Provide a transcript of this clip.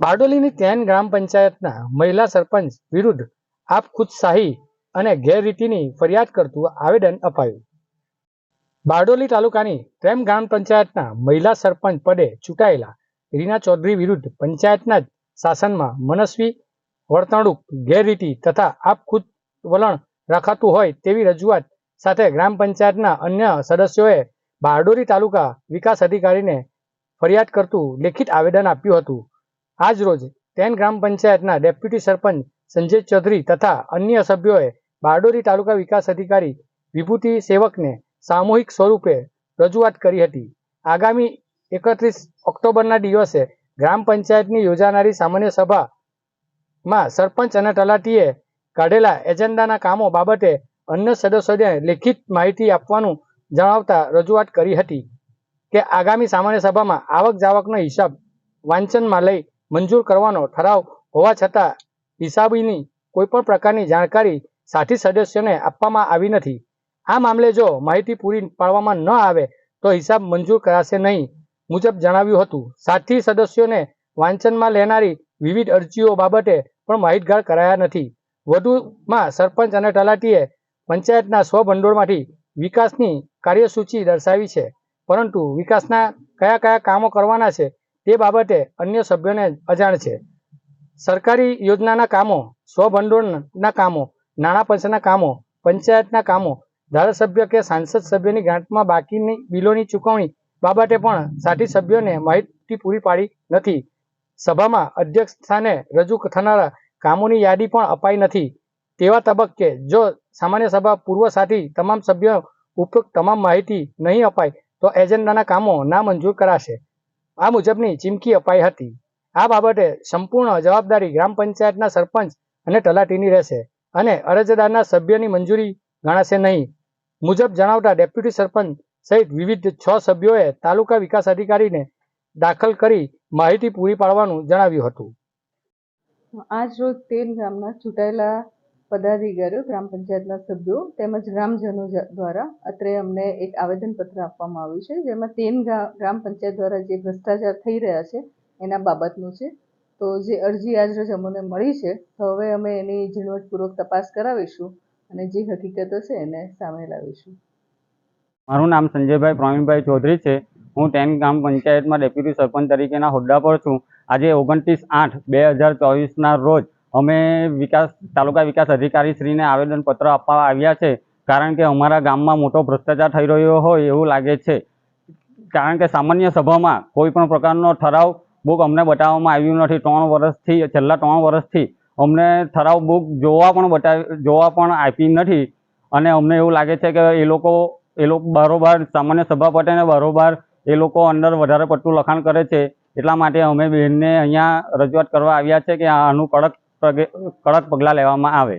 બારડોલીની તેન ગ્રામ પંચાયતના મહિલા સરપંચ વિરુદ્ધ આપખુદશાહી અને ગેરરીતિની ફરિયાદ કરતું આવેદન અપાયું. બારડોલી તાલુકાની તેમ ગ્રામ પંચાયતના મહિલા સરપંચ પદે ચૂંટાયેલા રીના ચૌધરી વિરુદ્ધ પંચાયતના જ શાસનમાં મનસ્વી, વર્તણૂક, ગેરરીતિ તથા આપખુદ વલણ રાખાતું હોય તેવી રજૂઆત સાથે ગ્રામ પંચાયતના અન્ય સદસ્યોએ બારડોલી તાલુકા વિકાસ અધિકારીને ફરિયાદ કરતું લેખિત આવેદન આપ્યું હતું. આજ રોજ તેન ગ્રામ પંચાયતના ડેપ્યુટી સરપંચ સંજય ચૌધરી તથા અન્ય સભ્યોએ બારડોલી તાલુકા વિકાસ અધિકારી વિભૂતિ સેવકને સામૂહિક સ્વરૂપે રજૂઆત કરી હતી. આગામી એકત્રીસ ઓક્ટોબરના દિવસે ગ્રામ પંચાયતની યોજાનારી સામાન્ય સભામાં સરપંચ અને તલાટીએ કાઢેલા એજન્ડાના કામો બાબતે અન્ય સદસ્યોને લેખિત માહિતી આપવાનું જણાવતા રજૂઆત કરી હતી કે આગામી સામાન્ય સભામાં આવક જાવકનો હિસાબ વાંચનમાં લઈ મંજૂર કરવાનો ઠરાવ હોવા છતાં હિસાબીની કોઈપણ પ્રકારની જાણકારી સાથી સદસ્યોને આપવામાં આવી નથી. આ મામલે જો માહિતી પૂરી પાડવામાં ન આવે તો હિસાબ મંજૂર કરાશે નહીં મુજબ જણાવ્યું હતું. સાથી સદસ્યોને વાંચનમાં લેનારી વિવિધ અરજીઓ બાબતે પણ માહિતગાર કરાયા નથી. વધુમાં સરપંચ અને તલાટીએ પંચાયતના સ્વભંડોળમાંથી વિકાસની કાર્યસૂચિ દર્શાવી છે. પરંતુ વિકાસના કયા કયા કામો કરવાના છે તે બાબતે અન્ય સભ્યોને અજાણ છે. સરકારી યોજનાના કામો, સ્વભંડોળના કામો, નાણાં પંચના કામો, પંચાયતના કામો, ધારાસભ્ય કે સાંસદ સભ્યની ગ્રાન્ટમાં બાકીની બિલોની ચૂકવણી બાબતે પણ સાથી સભ્યોને માહિતી પૂરી પાડી નથી. સભામાં અધ્યક્ષ સ્થાને રજૂ થનારા કામોની યાદી પણ અપાઈ નથી. તેવા તબક્કે જો સામાન્ય સભા પૂર્વ સાથી તમામ સભ્યો ઉપરોક્ત તમામ માહિતી નહીં અપાય, તો એજન્ડાના કામો નામંજૂર કરાશે. આ મુજબની ચીમકી અપાઈ હતી. આ બાબતે સંપૂર્ણ જવાબદારી ગ્રામ પંચાયતના સરપંચ અને તલાટીની રહેશે અને અરજદારના સભ્યની મંજૂરી ગણાશે નહીં. મુજબ જણાવતા ડેપ્યુટી સરપંચ સહિત વિવિધ છ સભ્યોએ તાલુકા વિકાસ અધિકારીને દાખલ કરી માહિતી પૂરી પાડવાનું જણાવ્યું હતું. આજ રોજ તેલ ગામના ચૂંટાયેલા પદાધિકારીઓ, ગ્રામ પંચાયતના સભ્યો તેમજ ગ્રામજનો દ્વારા અત્રે અમને એક આવેદનપત્ર આપવામાં આવ્યું છે. જેમાં તેન ગ્રામ પંચાયત દ્વારા જે ભ્રષ્ટાચાર થઈ રહ્યા છે એના બાબતનું છે. તો જે અરજી આજરોજ અમને મળી છે, તો હવે અમે એની ઝીણવટપૂર્વક તપાસ કરાવીશું અને જે હકીકત હશે એને સામે લાવીશું. મારું નામ સંજયભાઈ પ્રવીણભાઈ ચૌધરી છે. હું ટેન ગ્રામ પંચાયતમાં ડેપ્યુટી સરપંચ તરીકેના હોદ્દા પર છું. આજે ઓગણત્રીસ આઠ બે હજાર ચોવીસના રોજ અમે વિકાસ, તાલુકા વિકાસ અધિકારીશ્રીને આવેદનપત્ર આપવા આવ્યા છે. કારણ કે અમારા ગામમાં મોટો ભ્રષ્ટાચાર થઈ રહ્યો હોય એવું લાગે છે. કારણ કે સામાન્ય સભામાં કોઈ પણ પ્રકારનો ઠરાવ બુક અમને બતાવવામાં આવ્યું નથી. ત્રણ વર્ષથી, છેલ્લા ત્રણ વર્ષથી અમને ઠરાવ બુક જોવા પણ બતાવી, જોવા પણ આપી નથી. અને અમને એવું લાગે છે કે એ લોકો એ લોકો બારોબાર સામાન્ય સભા પટેને બારોબાર એ લોકો અંદર વધારે પડતું લખાણ કરે છે. એટલા માટે અમે બેનને અહીંયા રજૂઆત કરવા આવ્યા છે કે આનું કડક કડક પગલાં લેવામાં આવે.